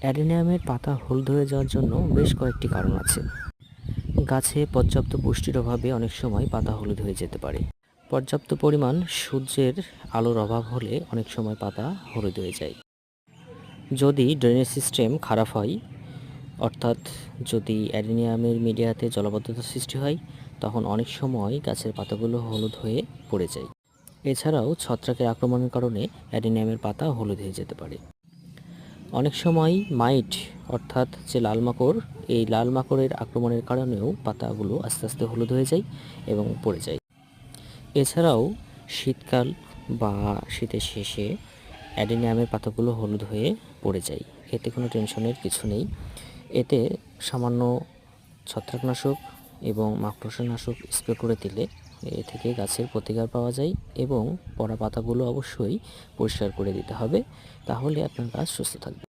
অ্যাডেনিয়ামের পাতা হলুদ হয়ে যাওয়ার জন্য বেশ কয়েকটি কারণ আছে। গাছে পর্যাপ্ত পুষ্টির অভাবে অনেক সময় পাতা হলুদ হয়ে যেতে পারে। পর্যাপ্ত পরিমাণ সূর্যের আলোর অভাব হলে অনেক সময় পাতা হলুদ হয়ে যায়। যদি ড্রেনেজ সিস্টেম খারাপ হয়, অর্থাৎ যদি অ্যাডেনিয়ামের মিডিয়াতে জলাবদ্ধতা সৃষ্টি হয়, তখন অনেক সময় গাছের পাতাগুলো হলুদ হয়ে পড়ে যায়। এছাড়াও ছত্রাকের আক্রমণের কারণে অ্যাডেনিয়ামের পাতা হলুদ হয়ে যেতে পারে। অনেক সময় মাইট, অর্থাৎ যে লাল মাকড়, এই লাল মাকড়ের আক্রমণের কারণেও পাতাগুলো আস্তে আস্তে হলুদ হয়ে যায় এবং পড়ে যায়। এছাড়াও শীতকাল বা শীতের শেষে অ্যাডেনিয়ামের পাতাগুলো হলুদ হয়ে পড়ে যায়। এতে কোনো টেনশনের কিছু নেই। এতে সামান্য ছত্রাকনাশক এবং মাকড়সানাশক স্প্রে করে দিলে এ থেকে গাছের প্রতিকার পাওয়া যায় এবং পড়া পাতাগুলো অবশ্যই পরিষ্কার করে দিতে হবে। তাহলে আপনার গাছ সুস্থ থাকবে।